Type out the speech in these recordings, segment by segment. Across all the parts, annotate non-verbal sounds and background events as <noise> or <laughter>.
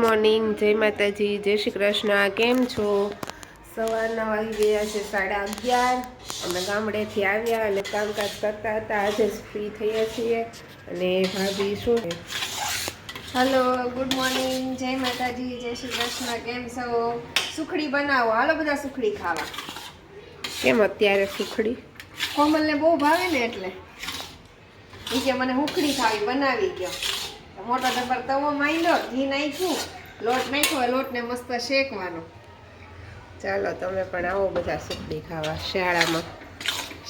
Morning જય માતાજી જય શ્રી કૃષ્ણ કેમ છો? સવારના વાગી ગયા છે સાડા અગિયાર. અમે ગામડેથી આવ્યા અને કામકાજ કરતા હતા. આજે ફ્રી થયા છીએ અને ભાભી શું હલો ગુડ મોર્નિંગ જય માતાજી જય શ્રી કૃષ્ણ. કેમ છો? સુખડી બનાવો. હાલો બધા સુખડી ખાવા. કેમ અત્યારે સુખડી? કોમલને બહુ ભાવે ને એટલે. એ કે મને સુખડી ખાવી બનાવી ગયો. મોટો ડબ્બર તવો માંડ્યો ઘી નાખ્યું લોટ નાખ્યો લોટને મસ્ત શેકવાનો. ચાલો તમે પણ આવો બધા સુખડી ખાવા શાળામાં.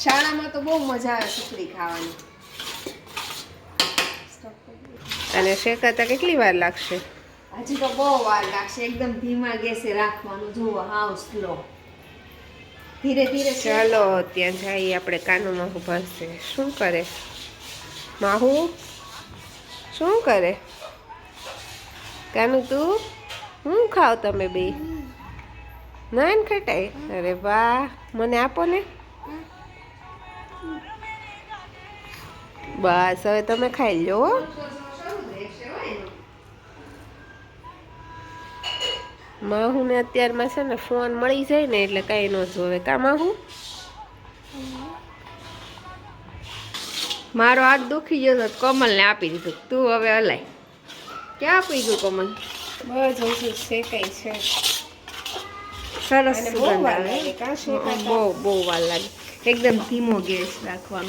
શાળામાં તો બહુ મજા આવે સુખડી ખાવાની. અને શેકાતા કેટલી વાર લાગશે? હજી તો બહુ વાર લાગશે. એકદમ ધીમા ગેસે રાખવાનું. જુઓ હાવ સ્લો ધીરે ધીરે ચાલો ત્યાં જઈએ આપણે કાનું માહુ ભરશે શું કરે? માહુ? શું કરે? કાનું તું, હું ખાવ તમે બે? ના ને ખટાય? અરે વાહ, મને આપો ને. બસ, હવે તમે ખાઈ લો હો. માહુને અત્યારમાં છે ને ફોન મળી જાય ને એટલે કાંઈ ન જોવે. કા માહુ? મારો હાથ દુખી ગયો તો કમલને આપી દીધું. તું હવે હલાય. ક્યાં આપી ગયું કમલ? બસ હજુ શેકાય છે. સરસ સુગંધ આવે. બહુ બહુ વાર લાગે. એકદમ ધીમો ગેસ રાખવાનો.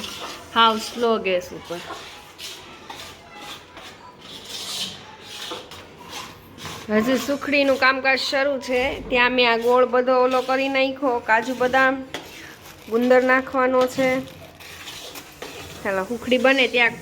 હાવ સ્લો ગેસ ઉપર. હજુ સુખડીનું કામકાજ શરૂ છે. ત્યાં મેં આ ગોળ બધો ઓલો કરી નાખ્યો. કાજુ બદામ ગુંદર નાખવાનો છે. ચાલો સુખડી બને ત્યાં.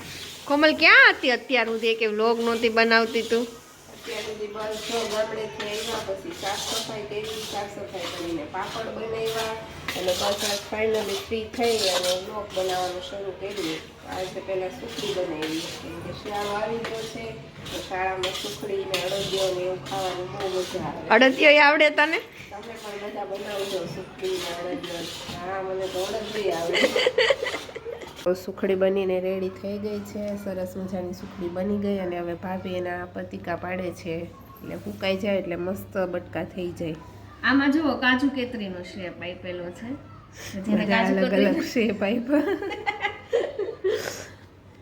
કોમલ ક્યાં હતી અત્યાર સુધી? કે વ્લોગ નહોતી બનાવતી તું? અત્યાર સુધી બસ જો ગામડેથી આવ્યા પછી સાફ સફાઈ કરી સાફ સફાઈ કરીને પાપડ બનાવ્યા અને બસ ફાઇનલી ફ્રી થઈ અને બ્લોગ બનાવવાનું શરૂ કર્યું. આજે પહેલાં સુખડી બનાવી. કેમ કે શિયાળો આવી ગયો છે તો શાળામાં સુખડી ને અડદિયો ને એવું ખાવાનું બહુ મજા આવે. અડદિયો આવડે તને? તમે પણ બધા બનાવજો સુખડી ને અડદિયો. હા મને તો અડદિયો <laughs> આવડે. તો સુખડી બનીને રેડી થઈ ગઈ છે. સરસ મજાની સુખડી બની ગઈ અને હવે ભાભી એના પતિકા પાડે છે. એટલે ફૂંકાઈ જાય એટલે મસ્ત બટકા થઈ જાય. આમાં જુઓ કાજુ કેતરીનો શેપ આપેલો છે. અલગ અલગ શેપ આપ્યો.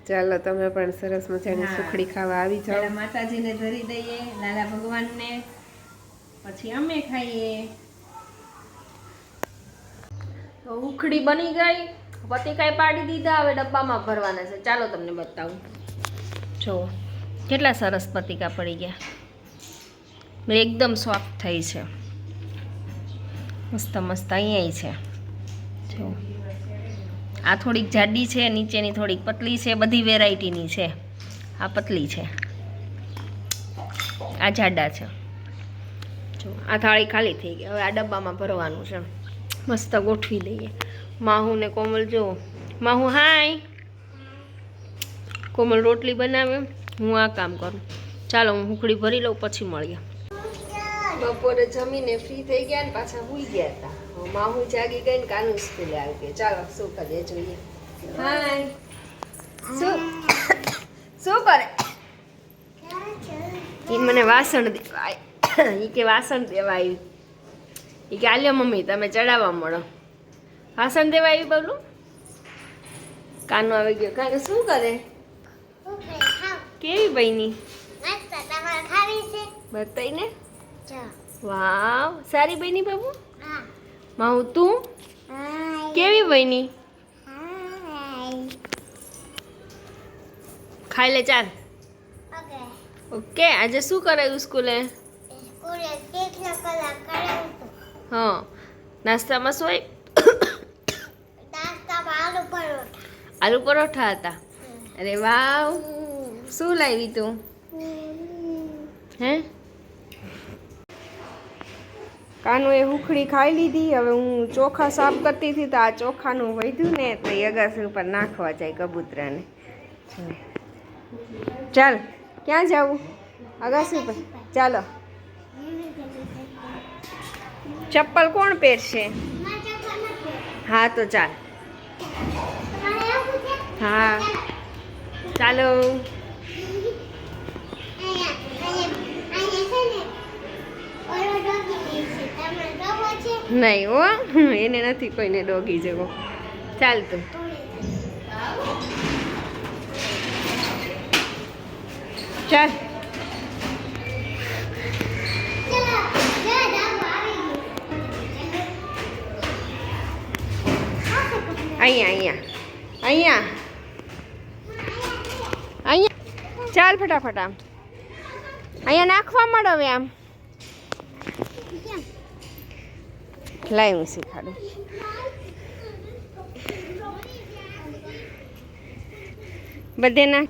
ચાલો તમે પણ સરસ મજાની સુખડી ખાવા આવી જાઓ. માતાજીને ધરી દઈએ લાલા ભગવાનને. પછી અમે ખાઈએ. તો ઉખડી બની ગઈ. પતિકાઈ પાડી દીધા, હવે ડબ્બામાં ભરવાના છે. ચાલો તમને બતાવું. જો, કેટલા સરસ પતિકા પડી ગયા. એકદમ સોફ્ટ થઈ છે. મસ્ત મસ્ત અહીંયા છે. જો, આ થોડીક જાડી છે, નીચેની થોડીક પતલી છે, બધી વેરાયટીની છે. આ પતલી છે. આ જાડા છે. જો, આ થાળી ખાલી થઈ ગઈ. હવે આ ડબ્બામાં ભરવાનું છે. મસ્ત ગોઠવી દઈએ. માહુ ને કોમલ જો માહુ હાય. કોમલ રોટલી બનાવે. હું આ કામ કરું. ચાલો હું હુકડી ભરી લઉં પછી મળીએ. બપોરે જમીને ફ્રી થઈ ગયા ને પાછા હુઈ ગયા હતા. માહુ જાગી ગઈ ને કાનુ સ્કૂલે આવી ગઈ. ચાલો શું કરીએ? જોઈએ. હાય. શું? શું કરે? એ મને વાસણ દેવાય. ઈ એ કે વાસણ દેવા આવી એ કે આલ્યો મમ્મી તમે ચડાવવા મળો. વાસણ દેવા આવી બોલું? કાનો આવી ગયો. કાનો શું કરે? કેવી બહેની બતાઈ ને વાવ સારી બહેની બાબુ? માઉ તું? કેવી બહેની ખાઈ લે ચાલ. ઓકે. આજે શું કરાયું સ્કૂલે? હા. નાસ્તામાં શું હોય આલુ પરોઠા હતા. અરે વાવ. શું લાવી તું? હે? કાનું એ હુખડી ખાઈ લીધી. હવે હું ચોખા સાફ કરતી હતી તો આ ચોખાનું વધ્યું ને તો એ અગાસી ઉપર નાખવા જાય કબૂતરાને. ચાલ ક્યાં જવું? અગાસી ઉપર. ચાલો. ચપ્પલ કોણ પહેરશે? હા તો ચાલ. હા. ચાલો. નહીં હો એને નથી કોઈને ડોગી જેવો. ચાલતું ચાલ. અહીંયા અહીંયા. અહીંયા. ચાલ ફટાફટ આમ. અહીંયા નાખવા મળો હવે આમ. લાય હું શીખાડું. બધે ના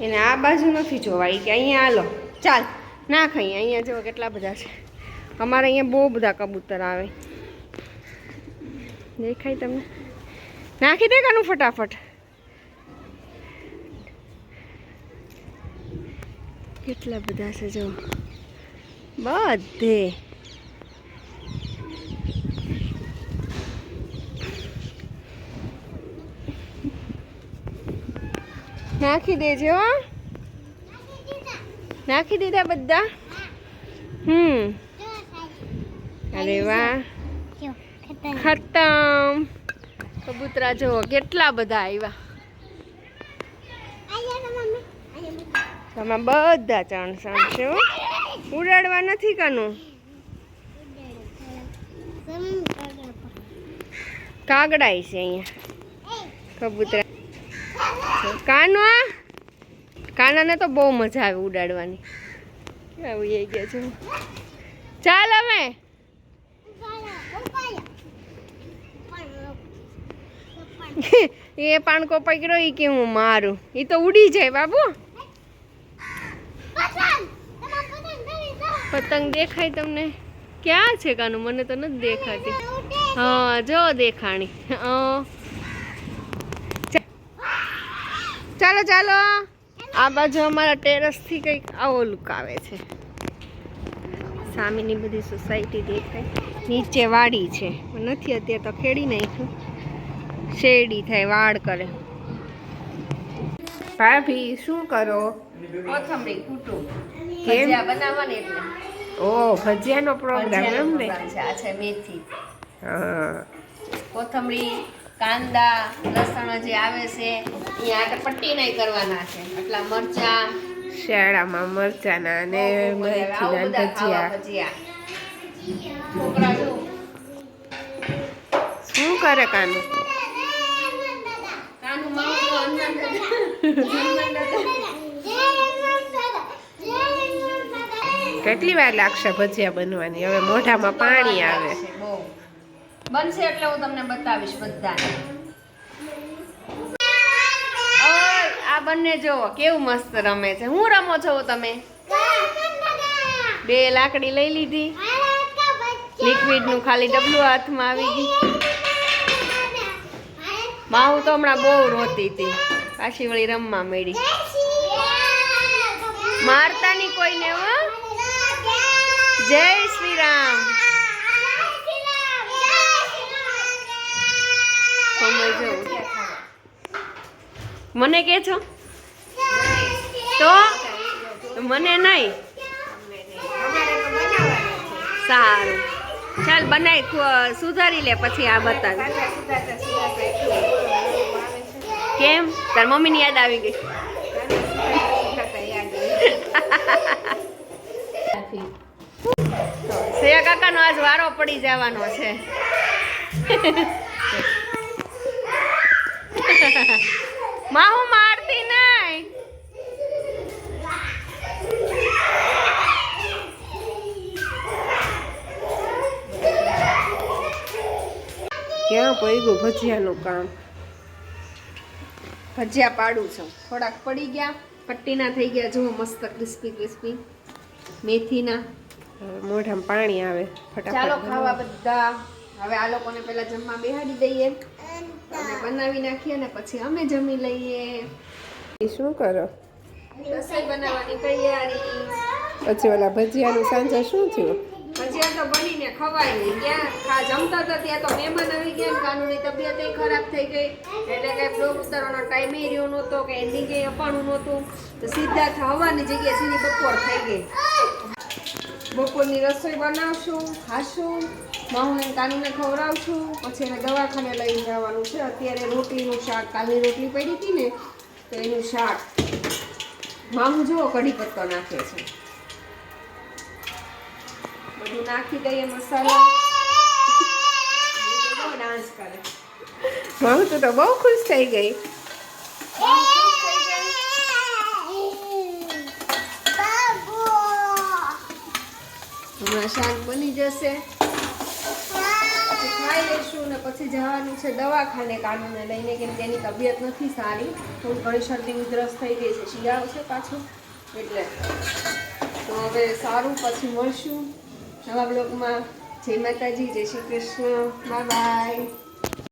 એને આ બાજુ નથી જોવાય કે અહીંયા હાલો. ચાલ, નાખ અહીંયા અહીંયા જો કેટલા બધા છે. અમારે અહીંયા બહુ બધા કબૂતર આવે. દેખાય તમને? નાખી દે કાનું ફટાફટ. કેટલા બધા છે જો. બધે. નાખી દેજો. નાખી દીધા બધા? હમ. અરે વાહ. ખતમ. કબૂતરા જો કેટલા બધા આવ્યા. આમાં બધા ચણ છો ઉડાડવા નથી કાનું? કાગડાય છે અહીંયા. કબૂતરા. કાનો? કાનાને તો બહુ મજા આવે ઉડાડવાની. આવું એ ગયા છે. ચાલ હવે. <laughs> એ પાણકો પકડ્યો એ કે હું મારું. એ તો ઉડી જાય, બાબુ. પતંગ દેખાય તમને? ક્યાં છે કાનું? મને તો નથી દેખાતી. હા, જો દેખાણી. ચાલો ચાલો. આ બાજુ અમારા ટેરેસથી કંઈક આવો લુક આવે છે. સામેની બધી સોસાયટી દેખાય. નીચે વાડી છે. નથી અત્યારે તો ખેડી નાખ્યું. શેરડી થાય વાડ કરે. ભાભી, શું કરો? કોથમરી કૂટું? ભજીયા બનાવવાની એટલે. ઓ ભજીયાનો પ્રોગ્રામ એમ ને? આ છે મેથી. હા. કોથમરી કાંદા લસણ જે આવે છે એ આગળ પટ્ટી નહીં કરવાના છે. એટલા મરચા. શિયાળામાં મરચાના અને મેથીના ભજીયા. ભજીયા. છોકરા શું કરે કાનું? કાનું માવું અંદર કેટલી વાર લાગશે ભજીયા બનવાની? હવે મોઢામાં પાણી આવે. બનશે એટલે હું તમને બતાવીશ બધાને. આ બંને જોવો કેવું મસ્ત રમે છે. હું રમો છો તમે? બે લાકડી લઈ લીધી. લિક્વિડનું ખાલી ડબલું હાથમાં આવી ગઈ માહુ તો હમણાં બહુ રોતી હતી. પાછી વળી રમવા મળી મારતા ની કોઈને જય શ્રી રામ. મને કે છો? તો મને નહીં. સારું. ચાલ બનાવી સુધારી લે પછી આ બતાવી. કેમ? તાર મમ્મીની યાદ આવી ગઈ. શ્રેયા કાકાનો આજ વારો પડી જવાનો છે. માં હું મારતી નહીં. ક્યાં પડ્યું ભજીયાનું કામ? ભજીયા પાડું છું. થોડાક પડી ગયા. પટ્ટીના થઈ ગયા. જુઓ મસ્ત ક્રિસ્પી ક્રિસ્પી. મેથીના. મોઢામાં પાણી આવે ચાલો ખાવા બધા. હવે આ લોકોને પહેલા જમવા બેહાડી દઈએ. અને બનાવી નાખીએ ને પછી અમે જમી લઈએ. એ શું કરો? રસોઈ બનાવવાની તૈયારી. પછી ઓલા ભજીયાનું સાંજે શું થયું? ભજીયા તો બનીને ખવાય. નહીં ક્યાં ખા જમતા હતા ત્યાં તો મહેમાન આવી ગયા કાનુની તબિયત ખરાબ થઈ ગઈ. એટલે કઈ બ્લોગ ઉતારવાનો ટાઈમ એ રહ્યો નહોતો કે એની કઈ અપાણું નહોતું. તો સીધા હવાની જગ્યાએ સીધી બપોર થઈ ગઈ. બપોરની રસોઈ બનાવશું ખાશું માહુને કાનીને ખવડાવશું પછી એને દવાખાને લઈ જવાનું છે. અત્યારે રોટલીનું શાક કાલની રોટલી પડી હતી ને તો એનું શાક માહુ જુઓ કઢી પત્તો નાખે છે. બધું નાખી દઈએ મસાલા. ડાન્સ કરે. માહુ તો બહુ ખુશ થઈ ગઈ. હમણાં શાક બની જશે. ખાઈ લઈશું ને પછી જવાનું છે દવાખાને કાનુને લઈને, કેમ કે એની તબિયત નથી સારી. થોડી ઘણી શરદી ઉધરસ થઈ ગઈ છે. શિયાળો છે પાછું. એટલે તો હવે સારું, પછી મળશું નવા બ્લોગમાં જય માતાજી, જય શ્રી કૃષ્ણ. Bye bye